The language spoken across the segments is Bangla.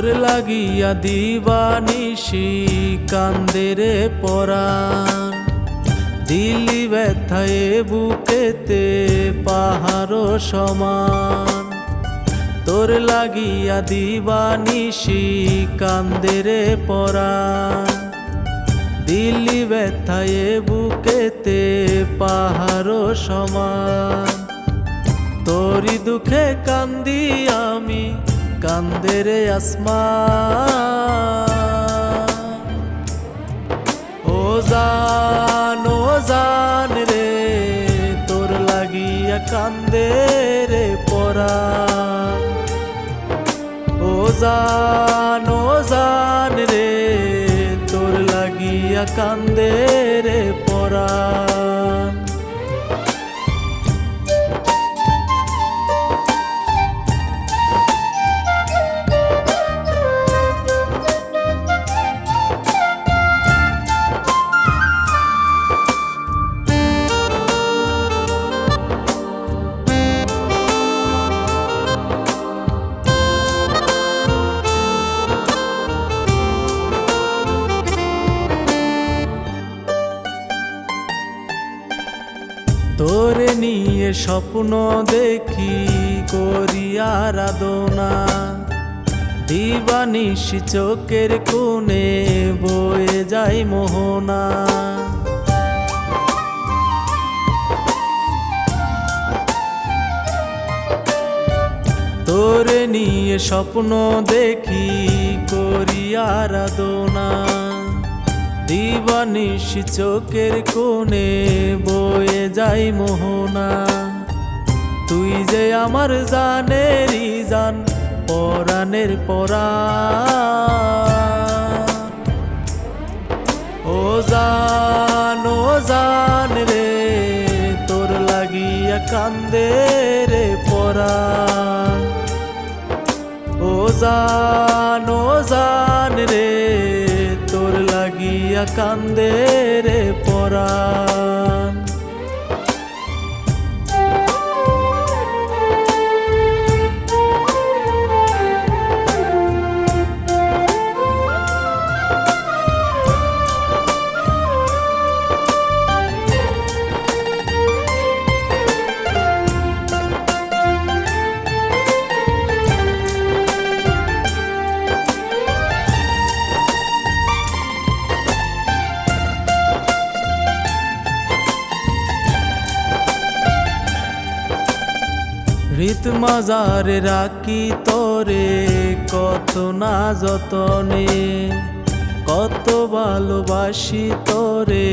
তোর লাগিয়া দিবানিশি কান্দেরে পরাণ। দিলি ব্যথায় বুকেতে পাহাড় সমান। তোর লাগিয়া দিবানিশি কান্দেরে পরাণ। দিল্লি ব্যথায় বুকেতে পাহাড় সমান। তোরি দুঃখে কান্দি আমি কান্দেরে আসমান ও জান ও জান রে, তোর লাগিয়া কান্দে রে পরাণ ও জান ও জান রে, তোর লাগিয়া কান্দে রে পরাণ নিয়ে স্বপ্ন দেখি, করি আরাধনা। দিবানিশি চোখের কোণে বয়ে যায় মোহনা। তোরে নিয়ে স্বপ্ন দেখি, করি আরাধনা। দিবানিশি চোখের কোণে বয়ে যাই মোহনা। তুই যে আমার জানেরই জান, পরাণের পরা। ও জান ও জান রে, তোর লাগিয়া কান্দে রে পরাণ ও জান কান্দে রে পরাণ রীত মাজারে রাখি তোরে, কত না যতনে, কত ভালোবাসি তোরে,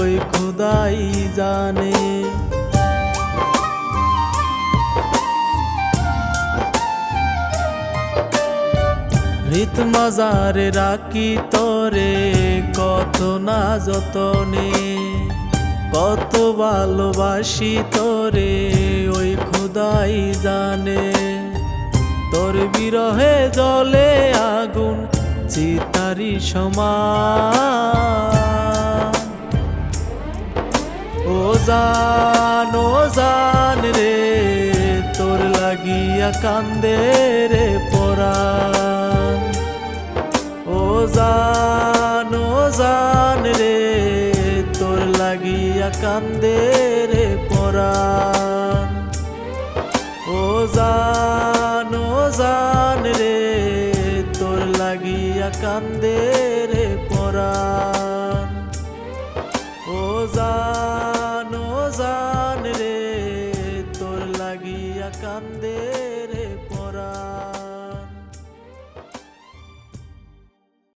ওই খুদাই জানে। রীত মাজারে রাখি তোরে, কত না যতনে, কত ভালোবাসি তোরে বিরহে জলে আগুন, চিতারি সমান। ও জান রে, তোর লাগিয়া কান্দে রে পরাণ। ও জান ও জান রে, তোর লাগিয়া কান্দে রে পরাণ। ও জান ও জান রে, তোর লাগিয়া কান্দে রে পরাণ। ও জান ও জান রে, তোর লাগিয়া কান্দে রে পরাণ।